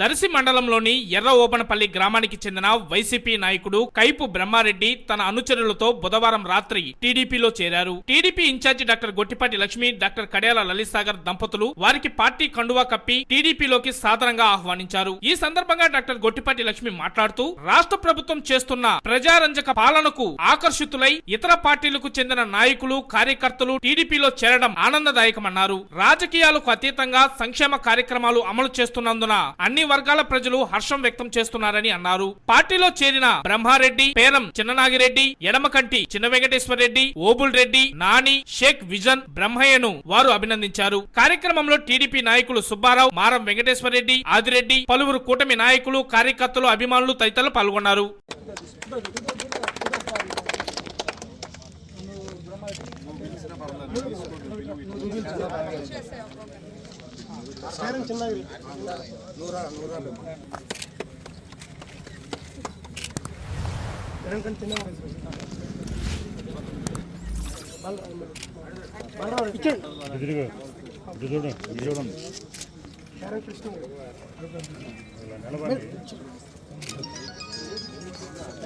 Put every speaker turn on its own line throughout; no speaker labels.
దర్శి మండలంలోని ఎర్ర ఓపనపల్లి గ్రామానికి చెందిన వైసీపీ నాయకుడు కైపు బ్రహ్మారెడ్డి తన అనుచరులతో బుధవారం రాత్రి టీడీపీలో చేరారు. TDP incharge doctor Gottipati Lakshmi doctor Kadiyala Lalit Sagar దంపతులు వారికి పార్టీ కండువా కప్పి టీడీపీలోకి సాధారణంగా ఆహ్వానించారు. ఈ సందర్భంగా డాక్టర్ గొట్టిపాటి లక్ష్మి మాట్లాడుతూ రాష్ట్ర ప్రభుత్వం చేస్తున్న ప్రజారంజక పాలనకు ఆకర్షితులై ఇతర పార్టీలకు చెందిన నాయకులు కార్యకర్తలు టీడీపీలో చేరడం ఆనందదాయకమన్నారు. రాజకీయాలకు అతీతంగా సంక్షేమ కార్యక్రమాలు అమలు చేస్తున్నందున అన్ని వర్గాల ప్రజలు హర్షం వ్యక్తం చేస్తున్నారని అన్నారు. పార్టీలో చేరిన బ్రహ్మారెడ్డి పేరం చిన్ననాగిరెడ్డి ఎడమకంటి చిన్న వెంకటేశ్వర రెడ్డి ఓబుల్ రెడ్డి నాని షేక్ విజన్ బ్రహ్మయ్యను వారు అభినందించారు. కార్యక్రమంలో టీడీపీ నాయకులు సుబ్బారావు మారం వెంకటేశ్వర రెడ్డి ఆదిరెడ్డి పలువురు కూటమి నాయకులు కార్యకర్తలు అభిమానులు తదితరులు పాల్గొన్నారు.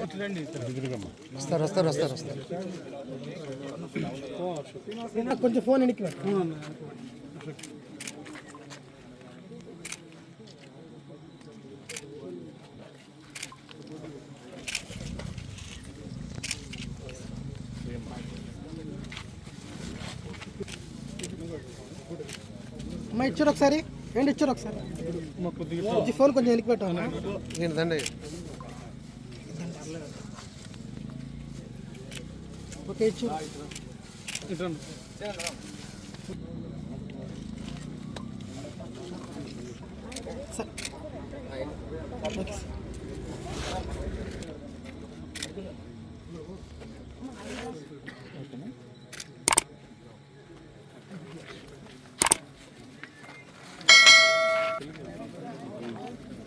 చూడండి
వస్తారు వస్తారు వస్తారు వస్తారు కొంచెం ఫోన్ వెనక్కి అమ్మా ఇచ్చారు ఒకసారి. ఏంటి ఇచ్చారు ఒకసారి. ఫోన్ కొంచెం వెనక్కి పెట్టాను ఏంటండి ఓకే ఇచ్చారు సరే. Okay sir.